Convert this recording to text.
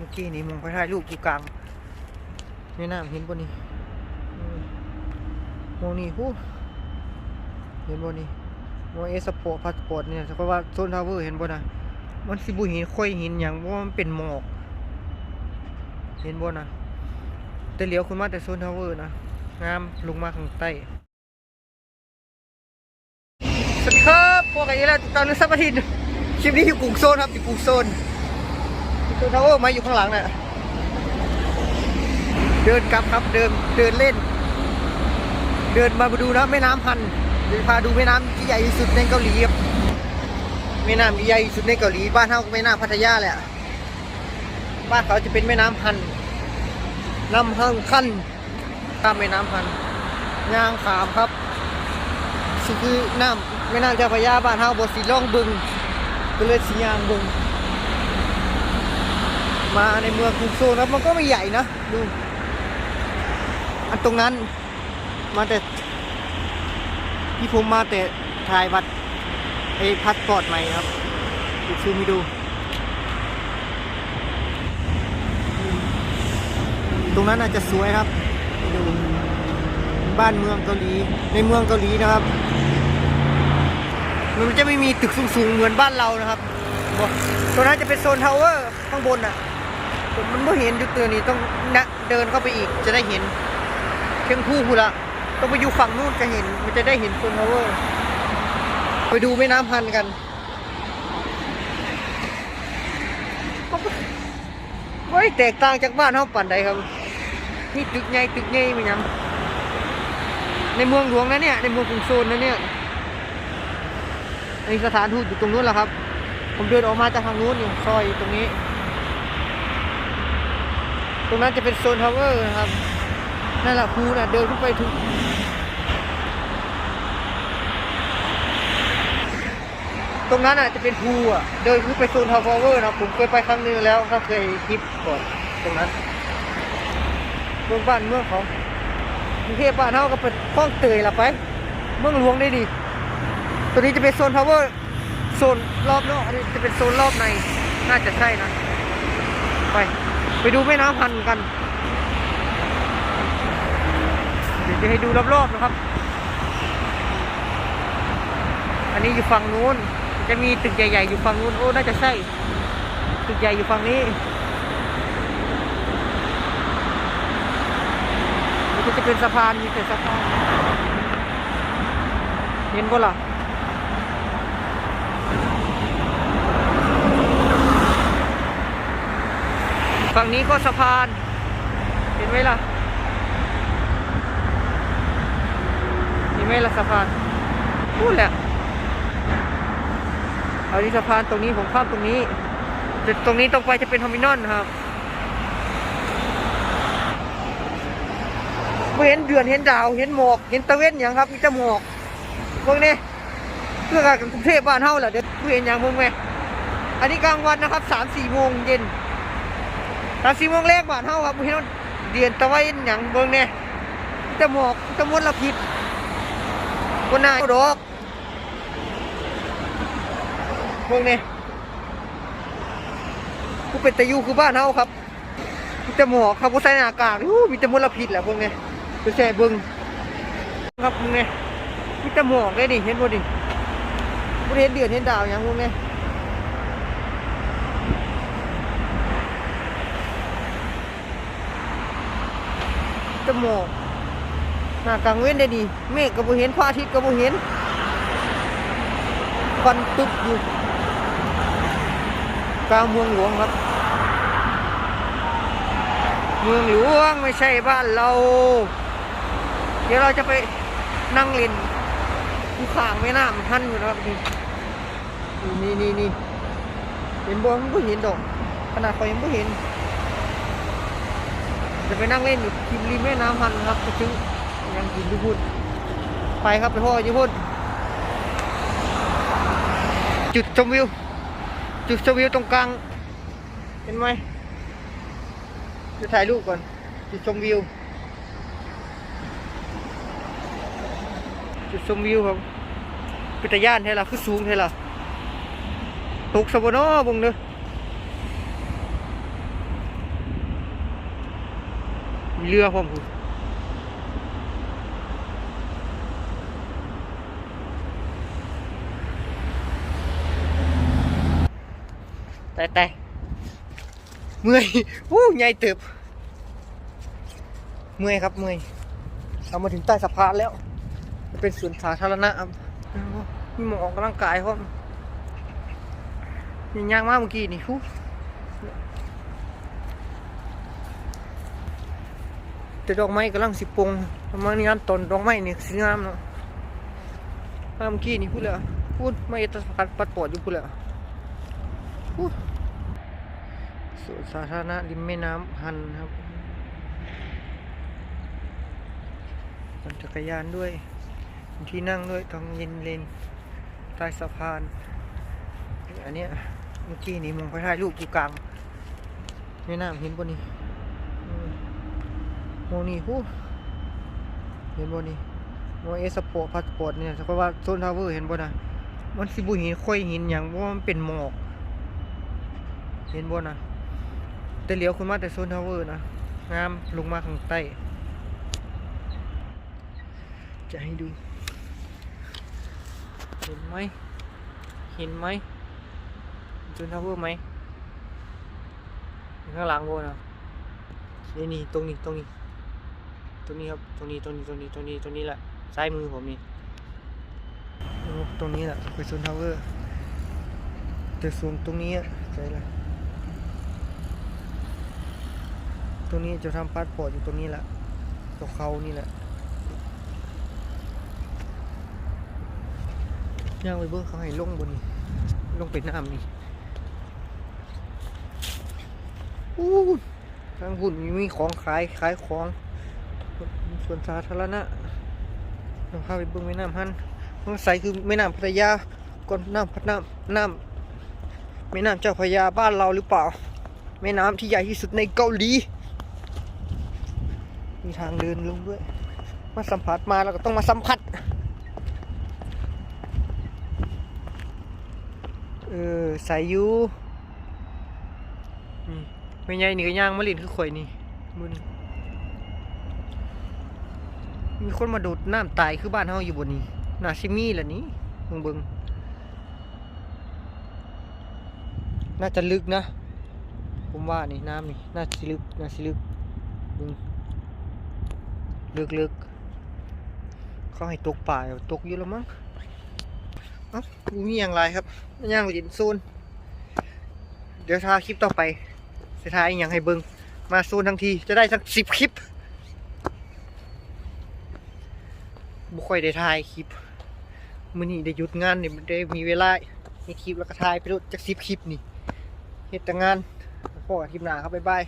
มื่อกี้นี่มองไปถ่ายรูปอยู่กลางแม่น้ำเห็นบ่นี่อืมองนี่ฮู้เห็นบ่นี่มองเอสปอร์ตพาสปอร์ตเนี่ยเพราะว่าโซนทาวเวอร์เห็นบ่นะมันสิบ่เห็นค่อยห็นหยังเพราะว่ามันเป็นหมอก เห็นบ่นะแต่เหลียวคุณมาแต่โซนทาวเวอร์นะงามลงมาข้างใต้สวัสดีครับพวกกันอีกแล้วตอนนี้สัปดาห์อาทิตย์คลิปนี้อยู่กรุงโซนครับอยู่กรุงโซน ทาวเวอร์มาอยู่ข้างหลังน่ะ เดินกลับครับเดินเดินเล่น เดินมาดูนะแม่น้ำฮันเดี๋ยวพาดูแม่น้ำที่ใหญ่ที่สุดในเกาหลีครับแม่น้ำที่ใหญ่ที่สุดในเกาหลีบ้านเฮาก็แม่น้ำพัทยาแหละบ้านเขาจะเป็นแม่น้ำฮันน้ำฮังคันข้ามแม่น้ำฮันยางขามครับสิคือน้ำแม่น้ำเจ้าพระยาบ้านเฮาบ่สิล่องบึงก็เลยสิย่างบึง มาในเมืองกรุงโซลแล้วมันก็ไม่ใหญ่นะดูอันตรงนั้นมาแต่ที่ผมมาแต่ถ่ายบัตรไอ้พาสปอร์ตใหม่ครับดูซูมให้ดู ตรงนั้นอาจจะสวยครับดูบ้านเมืองเกาหลีในเมืองเกาหลีนะครับ มันจะไม่มีตึกสูงๆเหมือนบ้านเรานะครับตรงนั้นจะเป็นโซนทาวเวอร์ข้างบนอะ ผมมันไม่เห็นจุดตัวนี้ต้องนะเดินเข้าไปอีกจะได้เห็นเชียงผู้พูละต้องไปอยู่ฝั่งนู้นจะเห็น มันจะได้เห็นโซนทาวเวอร์ไปดูแม่น้ำพันกันเฮ้ยแตกต่างจากบ้านเฮาปั่นใดครับนี่ตึกใหญ่ตึกใหญ่มันยังในเมืองหลวงนะเนี่ยในเมืองกรุงโซนนะเนี่ยในสถานทูตอยู่ตรงนู้นแหละครับ ผมเดินออกมาจากทางนู้นอยู่ซอยตรงนี้ ตรงนั้นจะเป็นโซนทาวเวอร์นะครับนั่นแหละภูนะเดินขึ้นไปถึงตรงนั้นอะจะเป็นภูอะเดินขึ้นไปโซนทาวเวอร์นะผมเคยไปครั้งหนึงแล้วถ้าเคยคลิปก่อนตรงนั้นเมืองบ้านเมืองของกรุงเทพบ้านเฮาก็เป็นคลองเตยละไป เมืองหลวงได้ดี ตัวนี้จะเป็นโซนพาวเวอร์โซนรอบนอกอันนี้จะเป็นโซนรอบในน่าจะใช่นะไป ไปดูแม่น้ำพันกัน เดี๋ยวจะให้ดูรอบๆนะครับ อันนี้อยู่ฝั่งนู้น จะมีตึกใหญ่ๆอยู่ฝั่งนู้น โอ้ น่าจะใช่ ตึกใหญ่อยู่ฝั่งนี้มันก็จะเป็นสะพาน มีแต่สะพาน เห็นบ่ล่ะ ฝั่งนี้ก็สะพาน เห็นไหมล่ะ เห็นไหมล่ะสะพานพูดแหละเอาที่สะพานตรงนี้ผมข้ามตรงนี้แต่ตรงนี้ตรงไปจะเป็นทอมินอลครับเห็นเดือนเห็นดาวเห็นหมอกเห็นตะเวนอย่างครับมีแต่หมอกพวกนี้เพื่อการกรุงเทพบ้านเฮาแหละเดี๋ยวเห็นอย่างมึงไหมอันนี้กลางวันนะครับสามสี่โมงเย็น สามสี่โมงแรกบ้านเฮาครับบ่เห็นว่าเดือนตะเวนอย่างเบิ่งเนี่ยมีแต่หมอกมีแต่มลพิษคนน่าดอกพวกนี้กูเป็นตะยูคือบ้านเฮาครับมีแต่หมอกครับกูใส่หน้ากากอู้มีแต่มลพิษแหละพวกเนี้ยไปแช่เบิ้งครับพวกเนี้ยมีแต่หมอกเลยดิเห็นบ่ดิบ่ได้เห็นเดือนเห็นดาวอย่างพวกเนี้ ยมีแต่หมอกหน้ากลางเว้นได้ดิเมฆก็บ่เห็นพระอาทิตย์ก็บ่เห็นควันตึบอยู่กลางเมืองหลวงครับ เมืองหลวงไม่ใช่บ้านเรา เดี๋ยวเราจะไปนั่งเล่นภูขางแม่น้ำท่านอยู่นะครับนี่นี่นี่นี่เห็นบอลมันก็เห็นดอกขนาดเขายังไม่เห็น จะไปนั่งเล่นอยู่ริมริมแม่น้ำพันครับไปถึงยังกินทุพุ่นไปครับไปพ่อยูพุ่นจุดชมวิว จุดชมวิวตรงกลาง เห็นไหมจะถ่ายรูปก่อน จุดชมวิว จุดชมวิวครับปิตาย่านเท่าล่ะคือสูงเท่าล่ะตกสะบนอบึงเด้อ เรือพร้อมพูแต่แต่เมื่อยวู้ใหญ่เติบเมื่อยครับเมื่อยเรามาถึงใต้สะพานแล้ว เป็นสวนสาธารณะครับมีหมอออกกำลังกายครับยังยากมากเมื่อกี้นี่ฮู้ แต่ดอกไม้กำลังสิปลงประมาณนี้ครับต้นดอกไม้นี่สีงามเนาะมามกี้นี่พูดเลยพูดไม่ตะพัดปัดปอดอยู่พูดเลยพูดสวนสาธารณะริมแม่น้ำฮันครับปั่นจักรยานด้วย ที่นั่งด้วยตรงเย็นเลนใต้สะพาน อันเนี้ยเมื่อกี้นี่มองไปถ่ายรูปอยู่กลางแม่น้ำเห็นบนนี้ มองนี่หูเห็นบนนี้มองเอสโปพาสปอร์ตเนี่ยเพราะว่าโซนทาวเวอร์เห็นบ่นะมันสิบุหินค่อยหินอย่างว่ามันเป็นหมอก เห็นบ่นะแต่เลี้ยวคุณมาแต่โซนทาวเวอร์นะงามลงมาข้างใต้ จะให้ดู เห็นไหมเห็นไหมจุนทาวเวอร์ไหมข้างหลังโบนะนี่นี่ตรงนี้ตรงนี้ ตรงนี้ครับตรงนี้ตรงนี้ตรงนี้ตรงนี้ตรงนี้แหละซ้ายมือผมนี่ตรงนี้แหละคือซุนทาวเวอร์แต่สูงตรงนี้อะใช่ละตรงนี้จะทำพาสปอร์ตอยู่ตรงนี้แหละตัวเขานี่แหละย่างไปเบิ้งเขาให้ลงบนนี่ลงไปน้ำนี่อู้ทางหุ่นมีของขายขายของ วนสาธารณะเราเข้าไปบิ้งแม่น้ำฮันต้อใสคือแม่น้ำพัทยาก่อนน้ำพัดน้ำน้ำแม่น้ำเจ้าพระยาบ้านเราหรือเปล่า แม่น้ำที่ใหญ่ที่สุดในเกาหลี มีทางเดินลงด้วย มาสัมผัสมาแล้วก็ต้องมาสัมผัส เออใส่ยูนี่ไม่ใหญ่นี่ก็ย่างมะลินคือข่อยนี่มึน มีคนมาโดดน้ำตายคือบ้านเฮาอยู่บนนี้นาซิมีล่ะนี้เบิงเบิงน่าจะลึกนะ ผมว่านี่น้ำนี่น่าสิลึกน่าสิลึกบึงลึกลึกเขาให้ตกป่าตกอยู่แล้วมั้งเอ้าดูมีอย่างไรครับย่างไปดินโซนเดี๋ยวทาคลิปต่อไปจะทายอย่างให้เบิงมาโซนทั้งทีจะได้สักสิบคลิป บุค่อยได้ถ่ายคลิปมื่อนี้ได้หยุดงานเนี่ยได้มีเวลามีคลิปแล้วก็ถ่ายไปรถจากซิปคลิปนี่เหตุงานพอกับคลิปหน้าครับบ๊ายบาย